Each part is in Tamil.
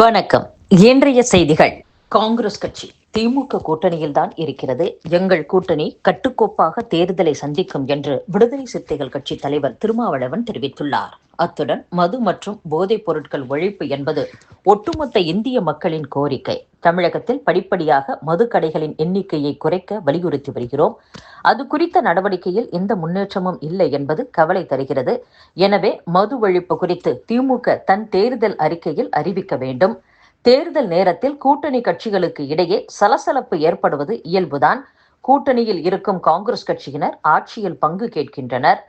வணக்கம். இன்றைய செய்திகள். காங்கிரஸ் கட்சி திமுக கூட்டணியில் தான் இருக்கிறது. எங்கள் கூட்டணி கட்டுக்கோப்பாக தேர்தலை சந்திக்கும் என்று விடுதலை சிறுத்தைகள் கட்சி தலைவர் திருமாவளவன் தெரிவித்துள்ளார். அத்துடன் மது மற்றும் போதைப் பொருட்கள் ஒழிப்பு என்பது ஒட்டுமொத்த இந்திய மக்களின் கோரிக்கை. தமிழகத்தில் படிப்படியாக மது கடைகளின் எண்ணிக்கையை குறைக்க வலியுறுத்தி வருகிறோம். அது குறித்த நடவடிக்கையில் எந்த முன்னேற்றமும் இல்லை என்பது கவலை தருகிறது. எனவே மது ஒழிப்பு குறித்து திமுக தன் தேர்தல் அறிக்கையில் அறிவிக்க வேண்டும். தேர்தல் நேரத்தில் கூட்டணி கட்சிகளுக்கு இடையே சலசலப்பு ஏற்படுவது இயல்புதான். கூட்டணியில் இருக்கும் காங்கிரஸ் கட்சியினர் ஆட்சியில் பங்கு கேட்கின்றனர்.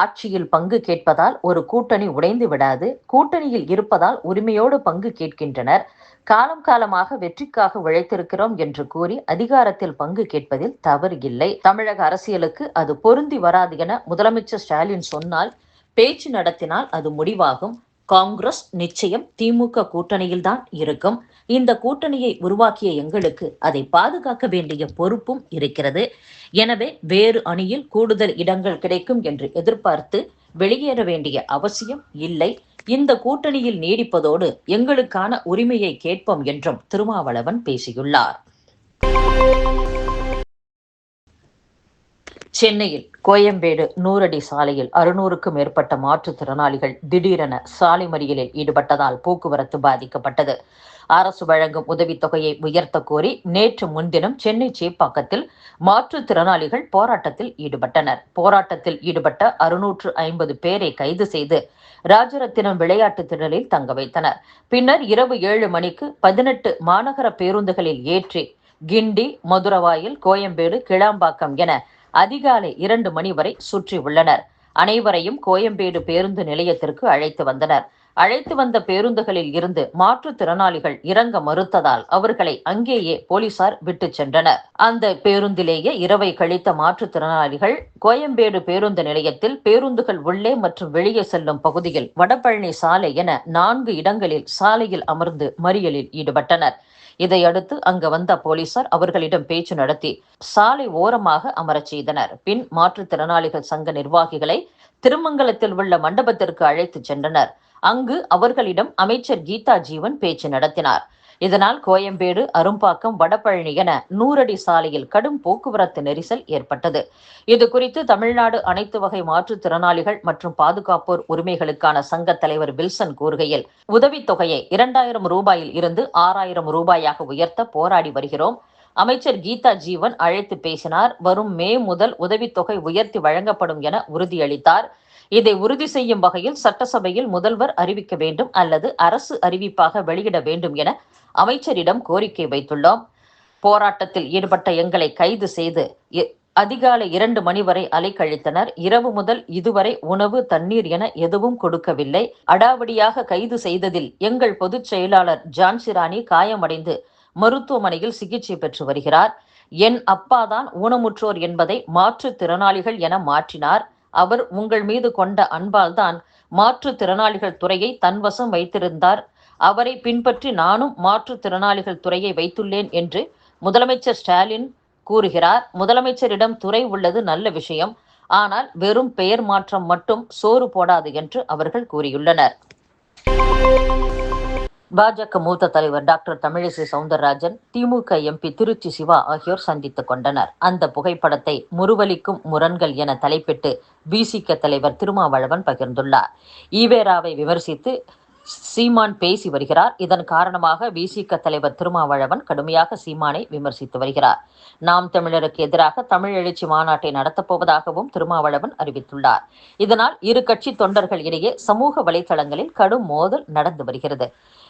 ஆட்சியில் பங்கு கேட்பதால் ஒரு கூட்டணி உடைந்து விடாது. கூட்டணியில் இருப்பதால் உரிமையோடு பங்கு கேட்கின்றனர். காலம் காலமாக வெற்றிக்காக உழைத்திருக்கிறோம் என்று கூறி அதிகாரத்தில் பங்கு கேட்பதில் தவறு இல்லை. தமிழக அரசியலுக்கு அது பொருந்தி வராது என முதலமைச்சர் ஸ்டாலின் சொன்னால் பேச்சு நடத்தினால் அது முடிவாகும். காங்கிரஸ் நிச்சயம் திமுக கூட்டணியில் தான் இருக்கும். இந்த கூட்டணியை உருவாக்கிய எங்களுக்கு அதை பாதுகாக்க வேண்டிய பொறுப்பும் இருக்கிறது. எனவே வேறு அணியில் கூடுதல் இடங்கள் கிடைக்கும் என்று எதிர்பார்த்து வெளியேற வேண்டிய அவசியம் இல்லை. இந்த கூட்டணியில் நீடிப்பதோடு எங்களுக்கான உரிமையை கேட்போம் என்றும் திருமாவளவன் பேசியுள்ளார். சென்னையில் கோயம்பேடு நூறடி சாலையில் அறுநூறுக்கும் மேற்பட்ட மாற்றுத்திறனாளிகள் திடீரென சாலை மறியலில் ஈடுபட்டதால் போக்குவரத்து பாதிக்கப்பட்டது. அரசு வழங்கும் உதவித்தொகையை உயர்த்த கோரி நேற்று முன்தினம் சென்னை சேப்பாக்கத்தில் மாற்றுத்திறனாளிகள் போராட்டத்தில் ஈடுபட்டனர். போராட்டத்தில் ஈடுபட்ட அறுநூற்று ஐம்பது பேரை கைது செய்து ராஜரத்தினம் விளையாட்டு திடலில் தங்க வைத்தனர். பின்னர் இரவு ஏழு மணிக்கு பதினெட்டு மாநகர பேருந்துகளில் ஏற்றி கிண்டி மதுரவாயில் கோயம்பேடு கிளாம்பாக்கம் என அதிகாலை இரண்டு மணி வரை சுற்றி உள்ளனர். அனைவரையும் கோயம்பேடு பேருந்து நிலையத்திற்கு அழைத்து வந்தனர். அழைத்து வந்த பேருந்துகளில் இருந்து மாற்றுத்திறனாளிகள் இறங்க மறுத்ததால் அவர்களை அங்கேயே போலீசார் விட்டு சென்றனர். அந்த பேருந்திலேயே இரவை கழித்த மாற்றுத்திறனாளிகள் கோயம்பேடு பேருந்து நிலையத்தில் பேருந்துகள் உள்ளே மற்றும் வெளியே செல்லும் பகுதியில் வடபழனி சாலை என நான்கு இடங்களில் சாலையில் அமர்ந்து மறியலில் ஈடுபட்டனர். இதையடுத்து அங்கு வந்த போலீசார் அவர்களிடம் பேச்சு நடத்தி சாலை ஓரமாக அமரச் செய்தனர். பின் மாற்றுத்திறனாளிகள் சங்க நிர்வாகிகளை திருமங்கலத்தில் உள்ள மண்டபத்திற்கு அழைத்துச் சென்றனர். அங்கு அவர்களிடம் அமைச்சர் கீதா ஜீவன் பேச்சு நடத்தினார். இதனால் கோயம்பேடு அரும்பாக்கம் வடபழனி என நூறடி சாலையில் கடும் போக்குவரத்து நெரிசல் ஏற்பட்டது. இது குறித்து தமிழ்நாடு அனைத்து வகை மாற்றுத்திறனாளிகள் மற்றும் பாதுகாப்போர் உரிமைகளுக்கான சங்க தலைவர் வில்சன் கூறுகையில் உதவித்தொகையை இரண்டாயிரம் ரூபாயில் இருந்து ஆறாயிரம் ரூபாயாக உயர்த்த போராடி வருகிறோம். அமைச்சர் கீதா ஜீவன் அழைத்து பேசினார். வரும் மே முதல் உதவித்தொகை உயர்த்தி வழங்கப்படும் என உறுதியளித்தார். இதை உறுதி செய்யும் வகையில் சட்டசபையில் முதல்வர் அறிவிக்க வேண்டும் அல்லது அரசு அறிவிப்பாக வெளியிட வேண்டும் என அமைச்சரிடம் கோரிக்கை வைத்துள்ளோம். போராட்டத்தில் ஈடுபட்ட எங்களை கைது செய்து அதிகாலை இரண்டு மணி வரை அலைக்கழித்தனர். இரவு முதல் இதுவரை உணவு தண்ணீர் என எதுவும் கொடுக்கவில்லை. அடாவடியாக கைது செய்ததில் எங்கள் பொதுச் செயலாளர் ஜான்சிராணி காயமடைந்து மருத்துவமனையில் சிகிச்சை பெற்று வருகிறார். என் அப்பாதான் ஊனமுற்றோர் என்பதை மாற்றுத்திறனாளிகள் என மாற்றினார். அவர் உங்கள் மீது கொண்ட அன்பால் தான் மாற்றுத்திறனாளிகள் துறையை தன்வசம் வைத்திருந்தார். அவரை பின்பற்றி நானும் மாற்றுத்திறனாளிகள் துறையை வைத்துள்ளேன் என்று முதலமைச்சர் ஸ்டாலின் கூறுகிறார். முதலமைச்சரிடம் துறை உள்ளது நல்ல விஷயம். ஆனால் வெறும் பெயர் மாற்றம் மட்டும் சோறு போடாது என்று அவர்கள் கூறியுள்ளனர். பாஜக மூத்த தலைவர் டாக்டர் தமிழிசை சவுந்தரராஜன் திமுக எம்பி திருச்சி சிவா ஆகியோர் சந்தித்துக் கொண்டனர். அந்த புகைப்படத்தை முருவலிக்கும் முரண்கள் என தலைப்பிட்டு பிசிக தலைவர் திருமாவளவன் பகிர்ந்துள்ளார். ஈவேராவை விமர்சித்து சீமான் பேசி வருகிறார். இதன் காரணமாக விசிக தலைவர் திருமாவளவன் கடுமையாக சீமானை விமர்சித்து வருகிறார். நாம் தமிழருக்கு எதிராக தமிழ் எழுச்சி மாநாட்டை நடத்தப்போவதாகவும் திருமாவளவன் அறிவித்துள்ளார். இதனால் இரு கட்சி தொண்டர்கள் இடையே சமூக வலைதளங்களில் கடும் மோதல் நடந்து வருகிறது.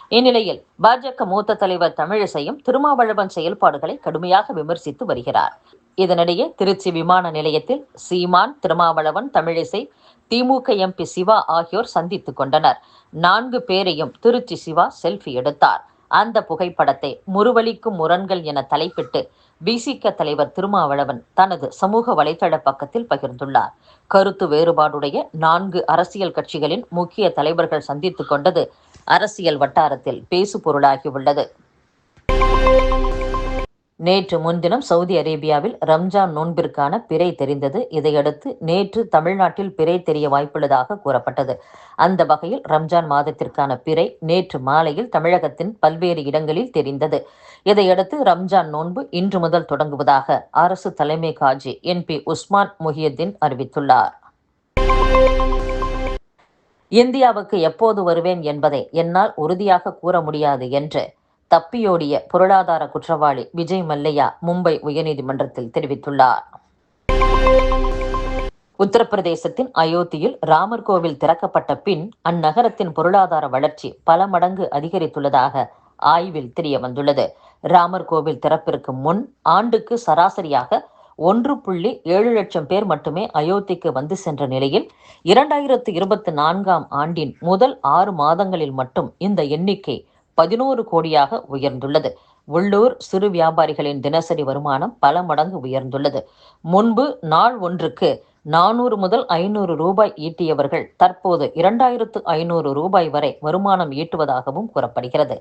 இந்நிலையில் பாஜக மூத்த தலைவர் தமிழிசையும் திருமாவளவன் செயல்பாடுகளை கடுமையாக விமர்சித்து வருகிறார். இதனிடையே திருச்சி விமான நிலையத்தில் சீமான் திருமாவளவன் தமிழிசை திமுக எம்பி சிவா ஆகியோர் சந்தித்துக் கொண்டனர். நான்கு பேரையும் திருச்சி சிவா செல்ஃபி எடுத்தார். அந்த புகைப்படத்தை முருவலிக்கும் முரண்கள் என தலைப்பிட்டு பிசிக தலைவர் திருமாவளவன் தனது சமூக வலைதள பக்கத்தில் பகிர்ந்துள்ளார். கருத்து வேறுபாடுடைய நான்கு அரசியல் கட்சிகளின் முக்கிய தலைவர்கள் சந்தித்துக் கொண்டது அரசியல் வட்டாரத்தில் பேசு பொருளாகியுள்ளது நேற்று முன்தினம் சவுதி அரேபியாவில் ரம்ஜான் நோன்பிற்கான பிறை தெரிந்தது. இதையடுத்து நேற்று தமிழ்நாட்டில் பிறை தெரிய வாய்ப்புள்ளதாக கூறப்பட்டது. அந்த வகையில் ரம்ஜான் மாதத்திற்கான பிறை நேற்று மாலையில் தமிழகத்தின் பல்வேறு இடங்களில் தெரிந்தது. இதையடுத்து ரம்ஜான் நோன்பு இன்று முதல் தொடங்குவதாக அரசு தலைமை காஜி என் பி உஸ்மான் முஹியத்தீன் அறிவித்துள்ளார். இந்தியாவுக்கு எப்போது வருவேன் என்பதை என்னால் உறுதியாக கூற முடியாது என்று தப்பியோடிய பொருளாதார குற்றவாளி விஜய் மல்லையா மும்பை உயர்நீதிமன்றத்தில் தெரிவித்துள்ளார். உத்தரப்பிரதேசத்தின் அயோத்தியில் ராமர் கோவில் திறக்கப்பட்ட பின் அந்நகரத்தின் பொருளாதார வளர்ச்சி பல மடங்கு அதிகரித்துள்ளதாக ஆய்வில் தெரிய வந்துள்ளது ராமர் கோவில் திறப்பிற்கு முன் ஆண்டுக்கு சராசரியாக ஒன்று புள்ளி ஏழு லட்சம் பேர் மட்டுமே அயோத்திக்கு வந்து சென்ற நிலையில் இரண்டாயிரத்து இருபத்தி நான்காம் ஆண்டின் முதல் ஆறு மாதங்களில் மட்டும் இந்த எண்ணிக்கை பதினோரு கோடியாக உயர்ந்துள்ளது. உள்ளூர் சிறு வியாபாரிகளின் தினசரி வருமானம் பல மடங்கு உயர்ந்துள்ளது. முன்பு நாள் ஒன்றுக்கு நானூறு முதல் ஐநூறு ரூபாய் ஈட்டியவர்கள் தற்போது இரண்டாயிரத்து ஐநூறு ரூபாய் வரை வருமானம் ஈட்டுவதாகவும் கூறப்படுகிறது.